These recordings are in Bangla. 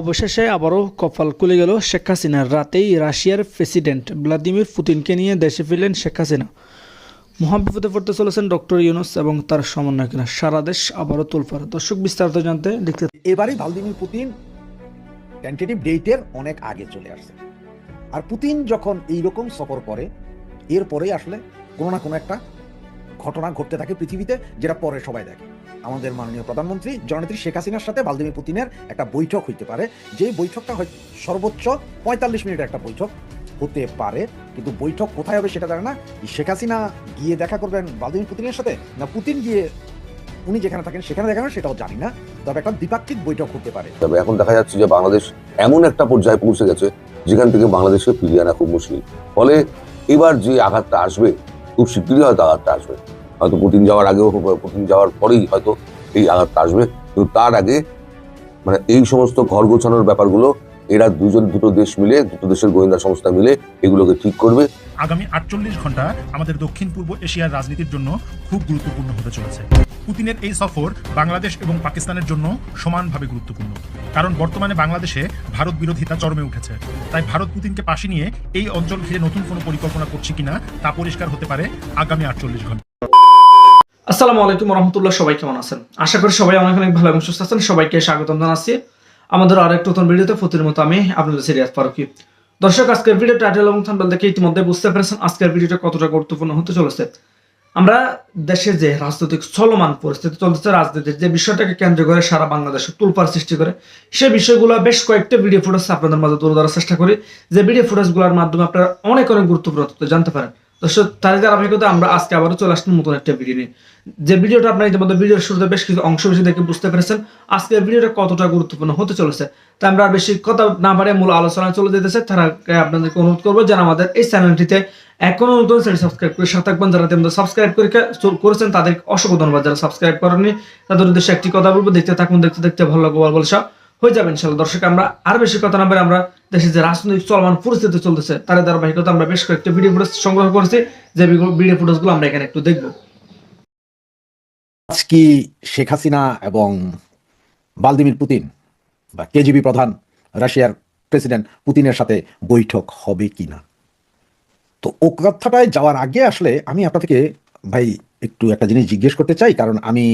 অবশেষে আবারও কপাল খুলে গেল শেখ হাসিনার রাতেই রাশিয়ার প্রেসিডেন্ট ভ্লাদিমির পুতিনকে নিয়ে দেশে ফিরলেন শেখ হাসিনা। মহাবিপদে পড়তে চলেছেন ডক্টর ইউনুস এবং তার সমন্বয়করা। সারা দেশ আবারও তোলপাড়। দর্শক বিস্তারিত জানতে দেখতে এবারই ভ্লাদিমির পুতিন টেন্টেটিভ ডেটের অনেক আগে চলে আসছে। আর পুতিন যখন এইরকম সফর করে, এরপরেই আসলে কোনো না কোনো একটা ঘটনা ঘটতে থাকে পৃথিবীতে, যেটা পরে সবাই দেখে। আমাদের মাননীয় প্রধানমন্ত্রী, জননেত্রী শেখ হাসিনার সাথে ভ্লাদিমির পুতিনের একটা বৈঠক হইতে পারে। যে বৈঠকটা হয়, সর্বোচ্চ পঁয়তাল্লিশ মিনিটের একটা বৈঠক হতে পারে। কিন্তু বৈঠক কোথায় হবে সেটা জানে না। শেখ হাসিনা গিয়ে দেখা করবেন ভ্লাদিমির পুতিনের সাথে, না পুতিন গিয়ে উনি যেখানে থাকেন সেখানে দেখাবেন সেটাও জানি না। তবে একটা দ্বিপাক্ষিক বৈঠক হতে পারে। তবে এখন দেখা যাচ্ছে যে বাংলাদেশ এমন একটা পর্যায়ে পৌঁছে গেছে, যেখান থেকে বাংলাদেশকে ফিরিয়ে আনা খুব মুশকিল। ফলে এবার যে আঘাতটা আসবে, খুব শিগগিরই হয়তো আঘাতটা আসবে। হয়তো পুতিন যাওয়ার আগেও পুতিন যাওয়ার পরেই হয়তো এই আঘাতটা আসবে। কিন্তু তার আগে মানে এই সমস্ত ঘর গোছানোর ব্যাপারগুলো, এরা দুজন, দুটো দেশ মিলে, দুটো দেশের গোয়েন্দা সংস্থা মিলে এগুলোকে ঠিক করবে। আগামী আটচল্লিশ ঘণ্টা আমাদের দক্ষিণ পূর্ব এশিয়ার রাজনীতির জন্য খুব গুরুত্বপূর্ণ হতে চলেছে। পুতিনের এই সফর বাংলাদেশ এবং পাকিস্তানের জন্য সমানভাবে গুরুত্বপূর্ণ। কারণ বর্তমানে বাংলাদেশে ভারত বিরোধিতা চরমে উঠেছে। তাই ভারত পুতিনকে পাশে নিয়ে এই অঞ্চল ঘিরে নতুন কোনো পরিকল্পনা করছে কিনা তা পরিষ্কার হতে পারে আগামী আটচল্লিশ ঘণ্টা। আসসালামু আলাইকুম রহমতুল্লাহ সবাই কেমন আছেন? আশা করি সবাই অনেক অনেক ভালো এবং সুস্থ আছেন। সবাইকে স্বাগতম জানাচ্ছি। আমাদের আরেক নতুন ভিডিওতে প্রতির মতো আমি আপনাদের সিরিয়াস ফারুকি। দর্শক, আজকের ভিডিও টাইটেল এবং থাম্বনেল দেখে ইতিমধ্যে বুঝতে পেরেছেন আজকের ভিডিওটা কতটা গুরুত্বপূর্ণ হতে চলেছে। আমরা দেশে যে রাজনৈতিক চলমান পরিস্থিতি চলতেছে, রাজনীতির যে বিষয়টাকে কেন্দ্র করে সারা বাংলাদেশে তুলপার সৃষ্টি করে সেই বিষয়গুলো বেশ কয়েকটা ভিডিও ফুটেজ আপনাদের মাঝে তুলে ধরার চেষ্টা করি। যে ভিডিও ফুটেজগুলোর মাধ্যমে আপনারা অনেক অনেক গুরুত্বপূর্ণ তথ্য জানতে পারেন। দর্শক তার ধারাবাহিকতা আমরা আজকে আবারও চলে আসলাম নতুন একটা ভিডিও নিয়ে। যে ভিডিওটা আপনারা ইতিমধ্যে ভিডিওর শুরুতে বেশ কিছু অংশ বেশি দেখে বুঝতে পেরেছেন, আজকের ভিডিওটা কতটা গুরুত্বপূর্ণ হতে চলেছে তাই আমরা বেশি কথা না পারে মূল আলোচনায় চলে যেতেছে। তারা আপনাদেরকে অনুরোধ করব যেন আমাদের এই চ্যানেলটিতে এখনও নতুন চ্যানেল সাবস্ক্রাইব করে সাথে থাকবেন। যারা তেমন সাবস্ক্রাইব করে করেছেন তাদের অসংখ্য ধন্যবাদ। যারা সাবস্ক্রাইব করেননি, তাদের উদ্দেশ্যে একটি কথা বলব, দেখতে থাকুন, দেখতে দেখতে ভালো লাগবে বল সব হয়ে যাবে ইনশাল্লাহ। দর্শক, আমরা আর বেশি কথা না বলে আমরা দেশে যে রাজনৈতিক চলমান পরিস্থিতি চলতেছে তার ধারাবাহিকতা আমরা বেশ কয়েকটা ভিডিও ফুটেজ সংগ্রহ করেছি। যে ভিডিও ফুটেজগুলো আমরা এখানে একটু দেখব। আজ কি শেখ হাসিনা এবং ভ্লাদিমির পুতিন বা কেজিবি প্রধান রাশিয়ার প্রেসিডেন্ট পুতিনের সাথে বৈঠক হবে কি না তো ও কথাটায় যাওয়ার আগে আসলে আমি আপনার থেকে ভাই একটু একটা জিনিস জিজ্ঞেস করতে চাই, কারণ আমি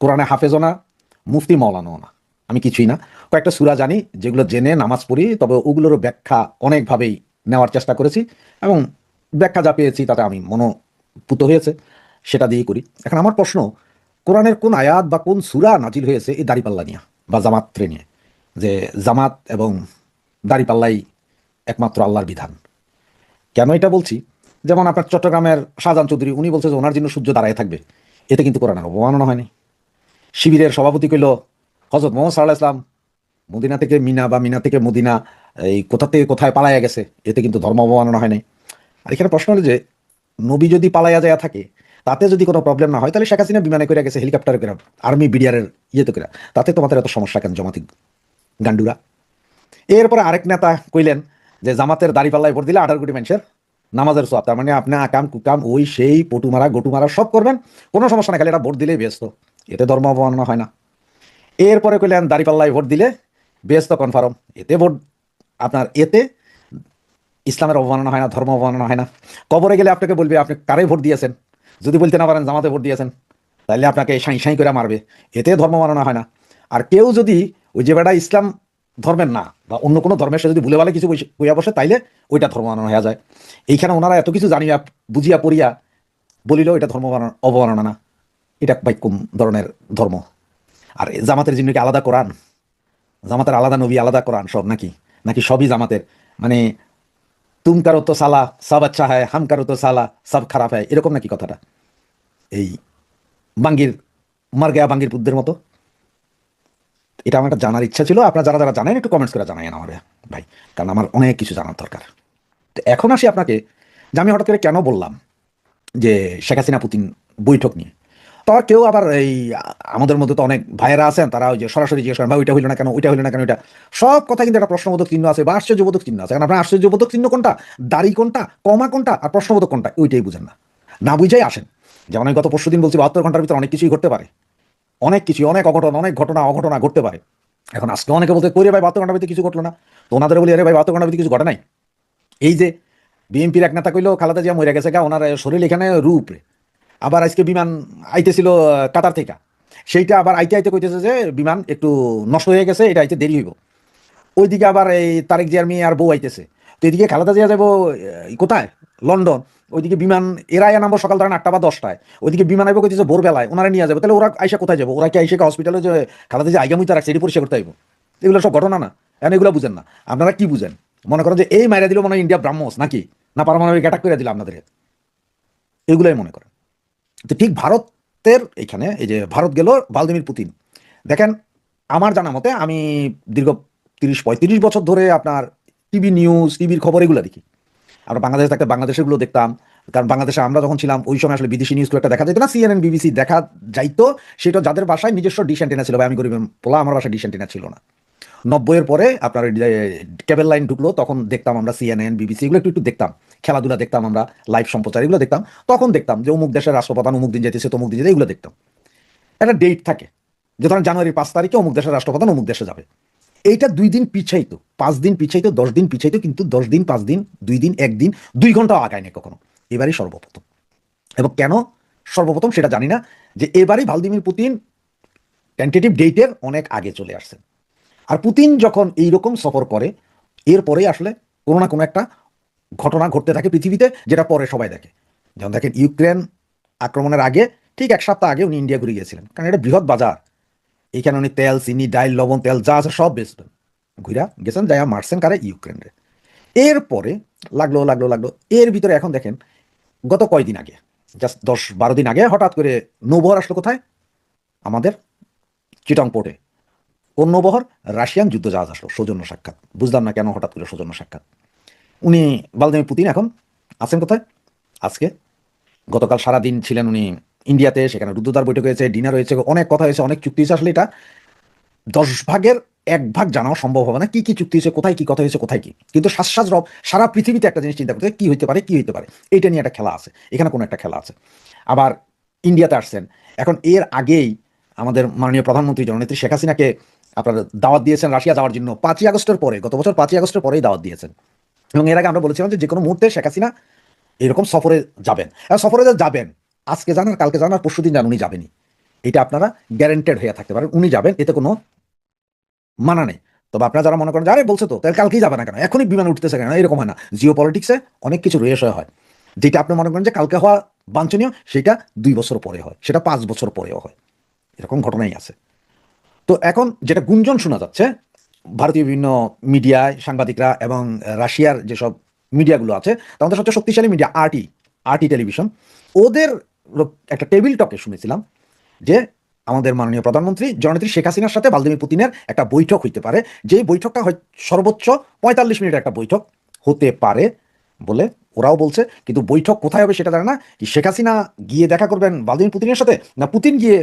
কোরআনে হাফেজও না, মুফতি মৌলানো না। আমি কিছুই না। কয়েকটা সুরা জানি, যেগুলো জেনে নামাজ পড়ি, তবে ওগুলোরও ব্যাখ্যা অনেকভাবেই নেওয়ার চেষ্টা করেছি এবং ব্যাখ্যা যা পেয়েছি তাতে আমি মনোপুত হয়েছে, সেটা দিয়েই করি। এখন আমার প্রশ্ন, কোরআনের কোন আয়াত বা কোন সুরা নাজিল হয়েছে এই দাড়িপাল্লা নিয়ে বা জামাত্রে নিয়ে? যে জামাত এবং দাড়িপাল্লাই একমাত্র আল্লাহর বিধান। কেন এটা বলছি? যেমন আপনার চট্টগ্রামের শাহজাহান চৌধুরী, উনি বলছে যে ওনার জন্য সূর্য দাঁড়ায় থাকবে। এতে কিন্তু কোরআনের অবমাননা হয়নি। শিবিরের সভাপতি কইল হজরত মোহাম্মদ সাল্লাহ ইসলাম মদিনা থেকে মিনা বা মিনা থেকে মদিনা, এই কোথা থেকে কোথায় পালাইয়া গেছে, এতে কিন্তু ধর্ম অবমাননা হয় নাই। আর এখানে প্রশ্ন হলো যে, নবী যদি পালাইয়া যায় থাকে, তাতে যদি কোনো প্রবলেম না হয়, তাহলে শেখ হাসিনা বিমানে করে গেছে হেলিকপ্টারে করে আর্মি বিডিআরের ইয়েতে করে তাতে তোমাদের এত সমস্যা কেন, জমাতি গান্ডুরা এরপরে আরেক নেতা কইলেন যে, জামাতের দাড়িপাল্লায় ভোট দিলে আঠারো কোটি মানুষের নামাজের সব তার মানে আপনি আকাম, কুকাম, ওই সেই পটু মারা গটু মারা সব করবেন, কোনো সমস্যা না খালি এটা ভোট দিলেই ব্যস্ত। এতে ধর্ম অবমাননা হয় না। এরপরে কইলেন দাড়িপাল্লায় ভোট দিলে ব্যস্ত কনফার্ম এতে ভোট, আপনার এতে ইসলামের অবমাননা হয় না, ধর্ম অবমাননা হয় না। কবরে গেলে আপনাকে বলবে, আপনি কারে ভোট দিয়েছেন? যদি বলতে না পারেন, জামাতে ভোট দিয়েছেন তাহলে আপনাকে সাঁই সাঁই করে মারবে। এতে ধর্ম মাননা হয় না। আর কেউ যদি ওই যে বেটা ইসলাম ধর্মের না, বা অন্য কোনো ধর্মের সাথে যদি ভুলে ভালে কিছু কইয়া বসে, তাইলে ওইটা ধর্ম মানানো হয়ে যায়। এইখানে ওনারা এত কিছু জানিয়া, বুঝিয়া পড়িয়া বলিলেও এটা ধর্ম অবমাননা না। এটা ভাই কোন ধরনের ধর্ম। আর জামাতের কি আলাদা কোরআন? জামাতের আলাদা নবী, আলাদা কোরআন সব নাকি? নাকি সবই জামাতের? মানে তুম কারও তো সালা, সব আচ্ছা হয় হাম কারও তো সালা, সব খারাপ হয় এরকম নাকি কথাটা? এই বাঙ্গির মার গেয়া বাঙ্গির পুদ্দের মতো? এটা আমার একটা জানার ইচ্ছা ছিল, আপনারা যারা যারা জানেন, একটু কমেন্টস করে জানাই আমার, ভাই। কারণ আমার অনেক কিছু জানার দরকার। তো এখন আসি আপনাকে, যে আমি হঠাৎ করে কেন বললাম যে শেখ হাসিনা পুতিন বৈঠক নিয়ে? তো আর কেউ আবার এই, আমাদের মধ্যে তো অনেক ভাইয়েরা আছেন, তারা ওই যে সরাসরি জিজ্ঞেস করেন, ভাই, ওইটা হইল না কেন, ওইটা হইল না কেন, ওইটা? সব কথা কিন্তু একটা প্রশ্নবোধক চিহ্ন আছে বা আশ্চর্যবোধক চিহ্ন আছে। কারণ আপনার আশ্চর্যবোধক চিহ্ন কোনটা? দাড়ি কোনটা? কমা কোনটা? আর প্রশ্নবোধক কোনটা? ওইটাই বুঝেন না। না বুঝাই আসেন। যেমন আমি গত পরশু দিন বলছি, বাহাত্তর ঘণ্টার ভিতরে অনেক কিছুই ঘটতে পারে। অনেক কিছু অনেক অঘটন, অনেক ঘটনা, অঘটনা ঘটতে পারে। এখন আজকে অনেকে বলতে কই রে ভাই, বাহাত্তর ঘণ্টার ভিতরে কিছু ঘটলো না? তো ওনাদের বলি, আরে ভাই, বাহাত্তর ঘণ্টার ভিতরে কিছু ঘটে নাই? এই যে, বিএনপির এক নেতা কইলো, খালাদা জিয়া মরে গেছে গা, ওনার শরীর এখানে রূপ আবার আজকে বিমান আইতেছিল কাতার থেকে। সেইটা আবার আইতে আইতে কইতেছে যে বিমান একটু নষ্ট হয়ে গেছে, এটা আইতে দেরি হইব। ওইদিকে আবার এই তারেক জিয়ার মেয়ে আর বউ আইতেছে। তো এদিকে খালেদা জিয়া যাব কোথায়? লন্ডন। ওইদিকে বিমান এরাই নামবো সকাল ধরেন আটটা বা দশটায়। ওইদিকে বিমান আইবো কইতেছে ভোরবেলায়, ওনারা নিয়ে যাবে। তাহলে ওরা আইসা কোথায় যাব? ওরা কি আইসা হসপিটালে যে খালেদা জিয়া আইগামুইতে রাখছে, এটি পরিষ্কার করতে আইবো? এগুলো সব ঘটনা না। এখন এগুলো বুঝেন না? আপনারা কি বুঝেন? মনে করেন যে এই মাইরা দিল মনে হয় ইন্ডিয়া ব্রাহ্মস নাকি? না পারমাণবিক অ্যাটাক করে দিল আপনাদের এগুলাই মনে করেন। তো ঠিক ভারতের এখানে এই যে ভারত গেল ভালদিমির পুতিন। দেখেন, আমার জানা মতে আমি দীর্ঘ তিরিশ, পঁয়ত্রিশ বছর ধরে আপনার টিভি নিউজ, টিভির খবর এগুলো দেখি। আমরা বাংলাদেশে থাকতে বাংলাদেশেরগুলো দেখতাম, কারণ বাংলাদেশে আমরা যখন ছিলাম, ওই সময় আসলে বিদেশি নিউজ একটা দেখা যেত না সিএনএন বিবিসি দেখা যাইতো, সেটা যাদের বাসায় নিজস্ব ডিশ অ্যান্টেনা ছিল, ভাই, আমি গরিব পোলা, আমার বাসায় ডিশ অ্যান্টেনা ছিল না। নব্বইয়ের পরে আপনার কেবল লাইন ঢুকলো, তখন দেখতাম আমরা সিএনএন বিবিসি এগুলো একটু একটু দেখতাম। খেলাধুলা দেখতাম আমরা লাইভ সম্প্রচার, এগুলো দেখতাম। তখন দেখতাম যে অমুক দেশের রাষ্ট্রপ্রধান অমুক দিন যেতেছে, তমুক দিন যেতে এগুলো দেখতাম। একটা ডেট থাকে, যে ধরেন জানুয়ারি পাঁচ তারিখে অমুক দেশের রাষ্ট্রপ্রধান অমুক দেশে যাবে। এইটা দুই দিন পিছাইতো, পাঁচ দিন পিছাইতো, দশ দিন পিছাইতো, কিন্তু দশ দিন, পাঁচ দিন, দুই দিন একদিন দুই ঘন্টাও আগায় নেই কখনো। এবারই সর্বপ্রথম। এবং কেন সর্বপ্রথম সেটা জানি না, যে এবারই ভালদিমির পুতিন টেন্টেটিভ ডেটের অনেক আগে চলে আসছেন আর পুতিন যখন এইরকম সফর করে এরপরেই আসলে কোনো না কোনো একটা ঘটনা ঘটতে থাকে পৃথিবীতে, যেটা পরে সবাই দেখে। যেমন দেখেন ইউক্রেন আক্রমণের আগে ঠিক এক সপ্তাহ আগে উনি ইন্ডিয়া ঘুরে গিয়েছিলেন। কারণ এটা বৃহৎ বাজার। এখানে উনি তেল, চিনি, ডাইল, লবণ, তেল যা আছে সব বেচবেন ঘুরা গেছেন যাইয়া মারছেন কারে ইউক্রেনরে। এরপরে লাগল লাগল লাগল। এর ভিতরে এখন দেখেন, গত কয়দিন আগে, জাস্ট দশ বারো দিন আগে হঠাৎ করে নৌবহর আসলো কোথায়? আমাদের চিটং পোর্টে। কোন বহর রাশিয়ান যুদ্ধ জাহাজ আসলো, সৌজন্য সাক্ষাৎ। বুঝলাম না কেন হঠাৎ করে সৌজন্য সাক্ষাৎ। উনি ভালদিমির পুতিন এখন, আছেন কোথায়? আজকে। গতকাল সারা দিন ছিলেন উনি ইন্ডিয়াতে, সেখানে রুদ্রদার বৈঠক হয়েছে, ডিনার হয়েছে, অনেক কথা হয়েছে, অনেক চুক্তি হয়েছে। আসলে এটা দশ ভাগের এক ভাগ জানাও সম্ভব হবে না, কি কি চুক্তি হয়েছে, কোথায় কি কথা হয়েছে, কোথায় কি। কিন্তু শ্বাস রব, সারা পৃথিবীতে একটা জিনিস চিন্তা করতে কি হইতে পারে, কি হইতে পারে। এইটা নিয়ে একটা খেলা আছে, এখানে কোনো একটা খেলা আছে। আবার ইন্ডিয়াতে আসছেন। এখন এর আগেই আমাদের মাননীয় প্রধানমন্ত্রী জননেত্রী শেখ হাসিনাকে আপনার দাওয়াত দিয়েছেন রাশিয়া যাওয়ার জন্য। পাঁচই আগস্টের পরে গত বছর পাঁচই আগস্টের পরেই দাওয়াত দিয়েছেন। এবং এর আগে আমরা বলেছিলাম যে কোনো মুহূর্তে শেখ হাসিনা এরকম সফরে যাবেন। সফরে যে যাবেন আজকে যান আর কালকে যান আর পরশু দিন যান উনি যাবেনই। এটা আপনারা গ্যারেন্টেড হয়ে থাকতে পারেন উনি যাবেন এতে কোনো মানা নেই। তবে আপনারা যারা মনে করেন যে, আরে বলছে তো তাহলে কালকেই যাবে না কেন? এখনই বিমান উঠতেছে কেন? এরকম হয় না। জিও পলিটিক্সে অনেক কিছু রয়েছে হয়। যেটা আপনি মনে করেন যে কালকে হওয়া বাঞ্ছনীয় সেটা দুই বছর পরে হয় সেটা পাঁচ বছর পরেও হয়। এরকম ঘটনাই আছে। তো এখন যেটা গুঞ্জন শোনা যাচ্ছে, ভারতীয় বিভিন্ন মিডিয়ায় সাংবাদিকরা এবং রাশিয়ার যেসব মিডিয়াগুলো আছে, তাদের সবচেয়ে শক্তিশালী মিডিয়া আরটি আরটি টেলিভিশন। ওদের একটা টেবিল টকে শুনেছিলাম যে আমাদের মাননীয় প্রধানমন্ত্রী জননেত্রী শেখ হাসিনার সাথে ভালদিমির পুতিনের একটা বৈঠক হইতে পারে। যে বৈঠকটা হয় সর্বোচ্চ পঁয়তাল্লিশ মিনিটের একটা বৈঠক হতে পারে বলে ওরাও বলছে, কিন্তু বৈঠক কোথায় হবে সেটা জানে না। কি শেখ হাসিনা গিয়ে দেখা করবেন ভালদিমির পুতিনের সাথে, না পুতিন গিয়ে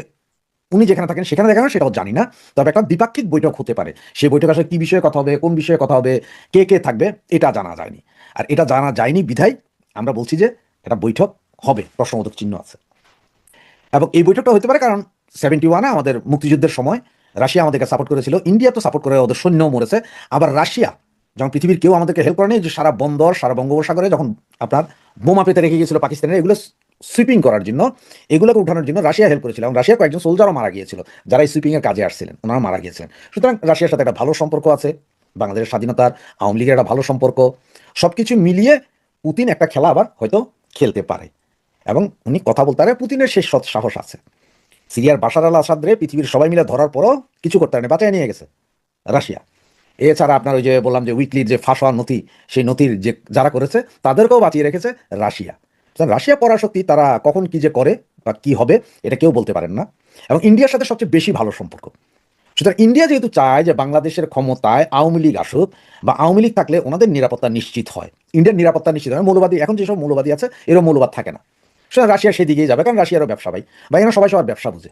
উনি যেখানে থাকেন, সেখানে দেখা না সেটাও জানি না। তবে একটা দ্বিপাক্ষিক বৈঠক হতে পারে। সেই বৈঠক আসলে কি বিষয়ে কথা হবে, কোন বিষয়ে কথা হবে, কে কে থাকবে, এটা জানা যায়নি। আর এটা জানা যায়নি বিধায় আমরা বলছি যে এটা বৈঠক হবে, প্রশ্নবোধক চিহ্ন আছে। এবং এই বৈঠকটা হতে পারে কারণ সেভেন্টি ওয়ানে আমাদের মুক্তিযুদ্ধের সময় রাশিয়া আমাদেরকে সাপোর্ট করেছিল। ইন্ডিয়া তো সাপোর্ট করে, ওদের সৈন্যও মরেছে। আবার রাশিয়া, যখন পৃথিবীর কেউ আমাদেরকে হেল্প করেনি যে সারা বন্দর, সারা বঙ্গোপসাগরে যখন আপনার বোমা পেতে রেখে গিয়েছিল পাকিস্তানের, এগুলো সুইপিং করার জন্য, এগুলোকে উঠানোর জন্য রাশিয়া হেল্প করেছিল এবং রাশিয়ার কয়েকজন সোলজারও মারা গিয়েছিল, যারা এই সুইপিংয়ের কাজে আসছিলেন ওনারা মারা গিয়েছিলেন। সুতরাং রাশিয়ার সাথে একটা ভালো সম্পর্ক আছে, বাংলাদেশের স্বাধীনতার আওয়ামী লীগের একটা ভালো সম্পর্ক, সবকিছু মিলিয়ে পুতিন একটা খেলা আবার হয়তো খেলতে পারে। এবং উনি কথা বলতে পারে, পুতিনের শেষ সাহস আছে। সিরিয়ার বাশার আল আসাদরে পৃথিবীর সবাই মিলে ধরার পরও কিছু করতে পারেনি, বাঁচায় নিয়ে গেছে রাশিয়া। এছাড়া আপনার ওই যে বললাম যে উইকলির যে ফাঁস হওয়ার নথি, সেই নথির যে যারা করেছে, তাদেরকেও বাঁচিয়ে রেখেছে রাশিয়া। রাশিয়া পরাশক্তি তারা কখন কি যে করে বা কি হবে, এটা কেউ বলতে পারেন না। এবং ইন্ডিয়ার সাথে সবচেয়ে বেশি ভালো সম্পর্ক। সুতরাং ইন্ডিয়া যেহেতু চায় যে বাংলাদেশের ক্ষমতায় আওয়ামী লীগ আসুক বা আওয়ামী লীগ থাকলে ওনাদের নিরাপত্তা নিশ্চিত হয়। ইন্ডিয়ার নিরাপত্তা নিশ্চিত হয়। মৌলবাদী, এখন যেসব মৌলবাদী আছে, এরও মৌলবাদ থাকে না। সুতরাং রাশিয়া সেদিকেই যাবে, কারণ রাশিয়ারও ব্যবসা ভাই। বা এরা সবাই সবার ব্যবসা বুঝে।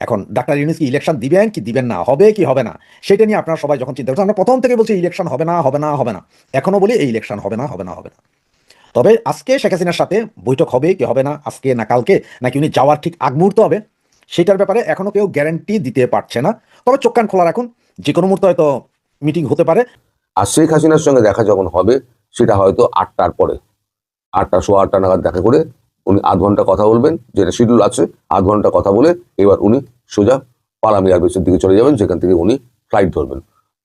এখন ডাক্তার ইউনিস কি ইলেকশন দিবেন, কি দিবেন না, হবে কি হবে না, সেটা নিয়ে আপনারা সবাই যখন চিন্তা করছেন, আমরা প্রথম থেকে বলছি ইলেকশন হবে না হবে না হবে না। এখনও বলি এই ইলেকশন হবে না হবে না হবে না। তবে আজকে শেখ হাসিনার সাথে বৈঠক হবে কি হবে না, আজকে না কালকে, নাকি উনি যাওয়ার ঠিক আগ মুহূর্ত হবে, সেটার ব্যাপারে এখনও কেউ গ্যারান্টি দিতে পারছে না। তবে চোখ কান খোলা রাখুন, যে কোনো মুহূর্তে হয়তো মিটিং হতে পারে। আর শেখ হাসিনার সঙ্গে দেখা যখন হবে, সেটা হয়তো আটটার পরে। আটটা, সোয়া আটটা নাগাদ দেখা করে উনি আধ ঘণ্টা কথা বলবেন, যেটা শিডিউল আছে, আধ ঘণ্টা কথা বলে এবার উনি সোজা পালামি এয়ারবেসের দিকে চলে যাবেন, সেখান থেকে উনি ফ্লাইট ধরবেন।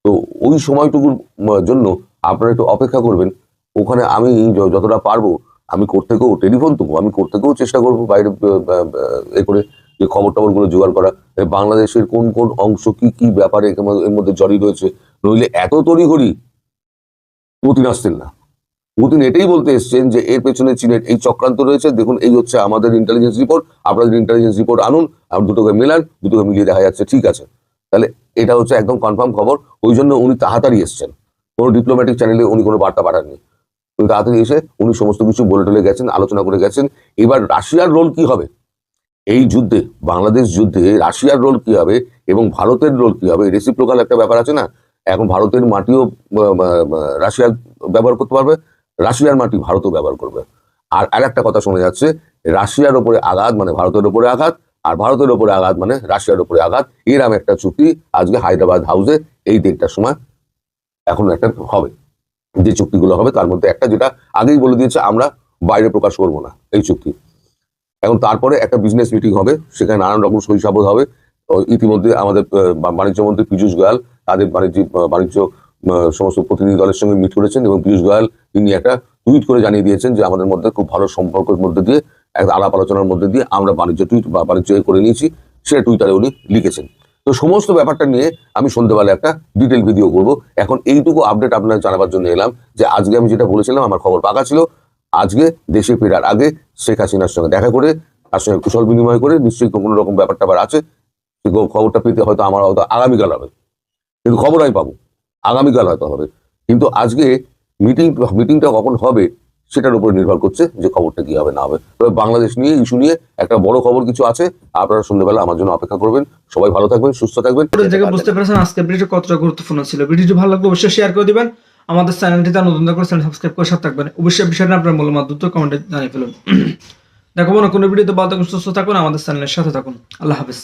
তো ওই সময়টুকুর জন্য আপনারা একটু অপেক্ষা করবেন ওখানে আমি যতটা পারব, আমি করতেকেও টেলিফোন তো আমি করতেকেও চেষ্টা করব বাইরে এ করে যে খবর টবরগুলো জোগাড় করা। বাংলাদেশের কোন কোন অংশ কি কি ব্যাপারে এর মধ্যে- জড়িয়ে রয়েছে নইলে এত তড়িঘড়ি পুতিন আসতেন না। পুতিন এটাই বলতে এসছেন যে এর পেছনে চীনের এই চক্রান্ত রয়েছে। দেখুন, এই হচ্ছে আমাদের ইন্টেলিজেন্স রিপোর্ট আপনাদের ইন্টেলিজেন্স রিপোর্ট আনুন, আর দুটোকে মেলান, দুটোকে মিলিয়ে দেখা যাচ্ছে, ঠিক আছে। তাহলে এটা হচ্ছে একদম কনফার্ম খবর। ওই জন্য উনি তাড়াতাড়ি এসছেন। কোনো ডিপ্লোম্যাটিক চ্যানেলে উনি কোনো বার্তা পাঠাননি। উনি তাড়াতাড়ি এসে উনি সমস্ত কিছু বলে টলে গেছেন, আলোচনা করে গেছেন। এবার রাশিয়ার রোল কি হবে? এই যুদ্ধে, বাংলাদেশ যুদ্ধে রাশিয়ার রোল কি হবে এবং ভারতের রোল কি হবে? রেসিপ্রোকাল একটা ব্যাপার আছে না? এখন ভারতের মাটিও রাশিয়ার ব্যবহার করতে পারবে, রাশিয়ার মাটি ভারতও ব্যবহার করবে। আর আর একটা কথা শোনা যাচ্ছে, রাশিয়ার ওপরে আঘাত মানে ভারতের ওপরে আঘাত, আর ভারতের ওপরে আঘাত মানে রাশিয়ার ওপরে আঘাত। এরম একটা চুক্তি আজকে হায়দ্রাবাদ হাউসে এই দেড়টার সময় এখন একটা হবে। যে চুক্তিগুলো হবে তার মধ্যে একটা যেটা আগেই বলে দিয়েছে আমরা বাইরে প্রকাশ করব না এই চুক্তি। এখন তারপরে একটা বিজনেস মিটিং হবে সেখানে নানান রকম শৈশাবদ হবে। ইতিমধ্যে আমাদের বাণিজ্য মন্ত্রী পীযূষ গোয়াল তাদের বাণিজ্যিক আহ, বাণিজ্য সমস্ত প্রতিনিধি দলের সঙ্গে মিট করেছেন এবং পীযূষ গোয়াল তিনি একটা টুইট করে জানিয়ে দিয়েছেন যে আমাদের মধ্যে খুব ভালো সম্পর্কের মধ্যে দিয়ে একটা আলাপ আলোচনার মধ্যে দিয়ে আমরা বাণিজ্য টুইট বা বাণিজ্য করে নিয়েছি সেটা টুইটারে উনি লিখেছেন। তো সমস্ত ব্যাপারটা নিয়ে আমি সন্ধ্যেবেলা একটা ডিটেল ভিডিও করব। এখন এইটুকু আপডেট আপনার জানাবার জন্য এলাম যে আজকে আমি যেটা বলেছিলাম, আমার খবর পাকা ছিল। আজকে দেশে ফেরার আগে শেখ হাসিনার সঙ্গে দেখা করে, তার সঙ্গে কুশল বিনিময় করে নিশ্চয়ই কোনো রকম ব্যাপারটা ট্যাপার আছে। সেই খবরটা পেতে হয়তো আমার হয়তো আগামীকাল হবে। কিন্তু খবর আমি পাবো। আগামীকাল হয়তো হবে। কিন্তু আজকে মিটিং মিটিংটা কখন হবে সেটার উপর নির্ভর করছে যে খবরটা কি হবে, না হবে। তবে বাংলাদেশ নিয়ে, ইস্যু নিয়ে একটা বড় খবর কিছু আছে, আপনারা সন্ধ্যেবেলা আমার জন্য অপেক্ষা করবেন। সবাই ভালো থাকবেন, সুস্থ থাকবেন। বুঝতে পেরেছেন আজকে ভিডিওটি কতটা গুরুত্বপূর্ণ ছিল। ভিডিওটি ভালো লাগলে অবশ্যই শেয়ার করে দিবেন। আমাদের চ্যানেলটি তার নতুন করে চ্যানেল সাবস্ক্রাইব করে সাথে থাকবেন। অবশ্যই বিষয়টা আপনার মূল্যমাত দ্রুত কমেন্টে জানিয়ে ফেলুন। দেখো কোনো ভিডিওতে থাকুন, সুস্থ থাকুন, আমাদের চ্যানেলের সাথে থাকুন। আল্লাহ হাফিজ।